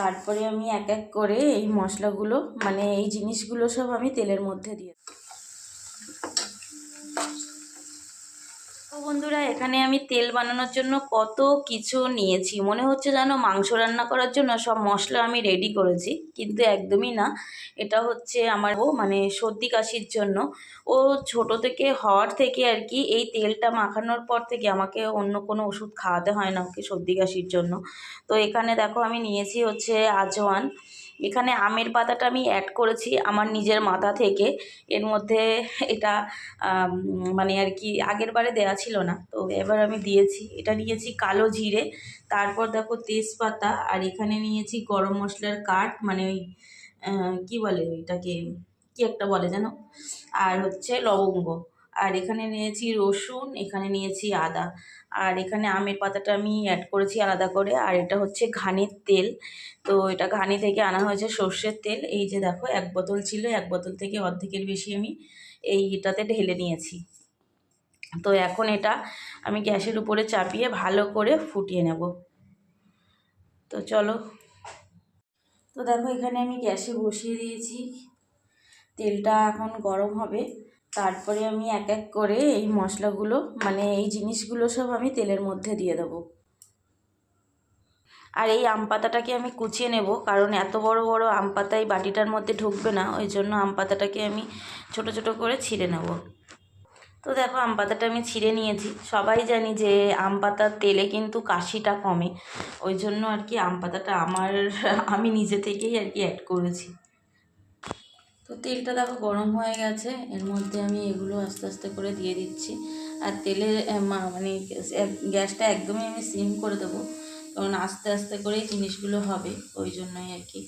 তারপরে আমি এক এক করে এই মশলাগুলো মানে এই জিনিসগুলো সব আমি তেলের মধ্যে দিয়ে বন্ধুরা, এখানে আমি তেল বানানোর জন্য কত কিছু নিয়েছি। মনে হচ্ছে যেন মাংস রান্না করার জন্য সব মশলা আমি রেডি করেছি, কিন্তু একদমই না। এটা হচ্ছে আমার ও মানে সর্দি কাশির জন্য। ও ছোট থেকে, হওয়ার থেকে আর কি, এই তেলটা মাখানোর পর থেকে আমাকে অন্য কোনো ওষুধ খাওয়াতে হয় না ওকে সর্দি কাশির জন্য। তো এখানে দেখো আমি নিয়েছি হচ্ছে আজওয়ান। এখানে আমের পাতাটা আমি অ্যাড করেছি আমার নিজের মাথা থেকে। এর মধ্যে এটা মানে আর কি আগের বারে দেওয়া ছিল না। তো এবার আমি দিয়েছি। এটা নিয়েছি কালো জিরে, তারপর দেখো তেজপাতা, আর এখানে নিয়েছি গরম মশলার কাঠ মানে ওই কী বলে ওইটাকে, কি একটা বলে যেন আর হচ্ছে লবঙ্গ। আর এখানে নিয়েছি রসুন, এখানে নিয়েছি আদা। আর এখানে আমের পাতাটা আমি অ্যাড করেছি আলাদা করে। আর এটা হচ্ছে ঘানির তেল। তো এটা ঘানি থেকে আনা হয়েছে সর্ষের তেল। এই যে দেখো, এক বোতল ছিল, এক বোতল থেকে অর্ধেকের বেশি আমি এই এটাতে ঢেলে নিয়েছি। তো এখন এটা আমি গ্যাসের উপরে চাপিয়ে ভালো করে ফুটিয়ে নেব। তো চলো। তো দেখো, এখানে আমি গ্যাসে বসিয়ে দিয়েছি। তেলটা এখন গরম হবে। তারপরে আমি এক এক করে এই মশলাগুলো মানে এই জিনিসগুলো সব আমি তেলের মধ্যে দিয়ে দেবো। আর এই আম পাতাটাকে আমি কুচিয়ে নেব, কারণ এত বড় বড় আম পাতা এই বাটিটার মধ্যে ঢুকবে না, ওই জন্য আম পাতাটাকে আমি ছোট ছোট করে ছিঁড়ে নেব। তো দেখো, আম পাতাটা আমি ছিঁড়ে নিয়েছি। সবাই জানি যে আম পাতার তেলে কিন্তু কাশিটা কমে, ওই জন্য আর কি আম পাতাটা আমার, আমি নিজে থেকেই আর কি অ্যাড করেছি। তো তেলটা দেখো গরম হয়ে গেছে। এর মধ্যে আমি এগুলো আস্তে আস্তে করে দিয়ে দিচ্ছি। আর তেলে মানে গ্যাসটা একদমই আমি সিম করে দেবো। কারণ আস্তে আস্তে করেই জিনিসগুলো হবে, ওই জন্যই আর কি।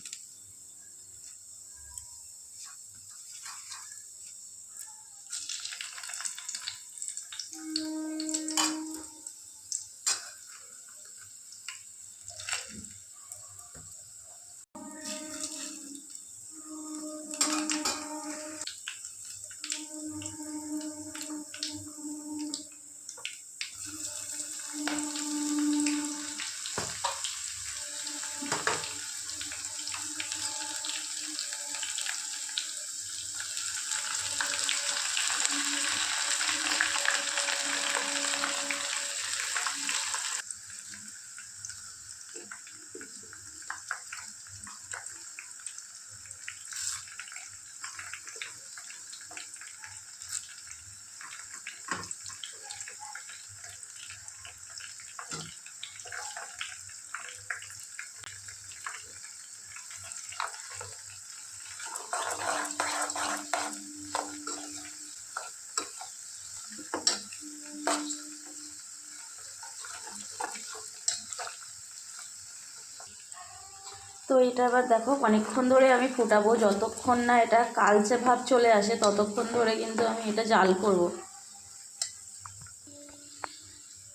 তো এটা এবার দেখো, অনেকক্ষণ ধরে আমি ফুটাবো। যতক্ষণ না এটা কালচে ভাব চলে আসে, ততক্ষণ ধরে কিন্তু আমি এটা জাল করব।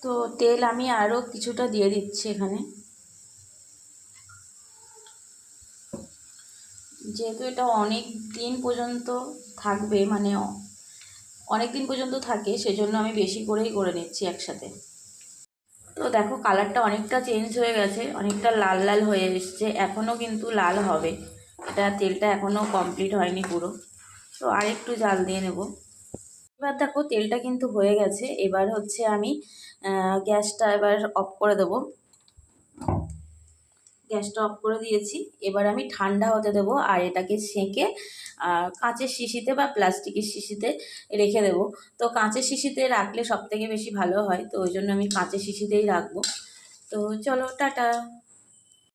তো তেল আমি আরও কিছুটা দিয়ে দিচ্ছি এখানে। যেহেতু এটা অনেক দিন পর্যন্ত থাকবে মানে অনেক দিন পর্যন্ত থাকে, সেজন্য আমি বেশি করেই করে নিচ্ছি একসাথে। তো দেখো কালারটা অনেকটা চেঞ্জ হয়ে গেছে, অনেকটা লাল লাল হয়ে এসছে, এখনও কিন্তু লাল হবে। এটা তেলটা এখনও কমপ্লিট হয়নি পুরো। তো আর একটু জাল দিয়ে নেব। এবার দেখো তেলটা কিন্তু হয়ে গেছে, এবার হচ্ছে আমি গ্যাসটা এবার অফ করে দেবো। গ্যাসটা অফ করে দিয়েছি। এবার আমি ঠান্ডা হতে দেবো আর এটাকে সেঁকে কাঁচের শিশিতে বা প্লাস্টিকের শিশিতে রেখে দেবো। তো কাঁচের শিশিতে রাখলে সব থেকে বেশি ভালো হয়, তো ওই জন্য আমি কাঁচের শিশিতেই রাখব। তো চলো, টাটা।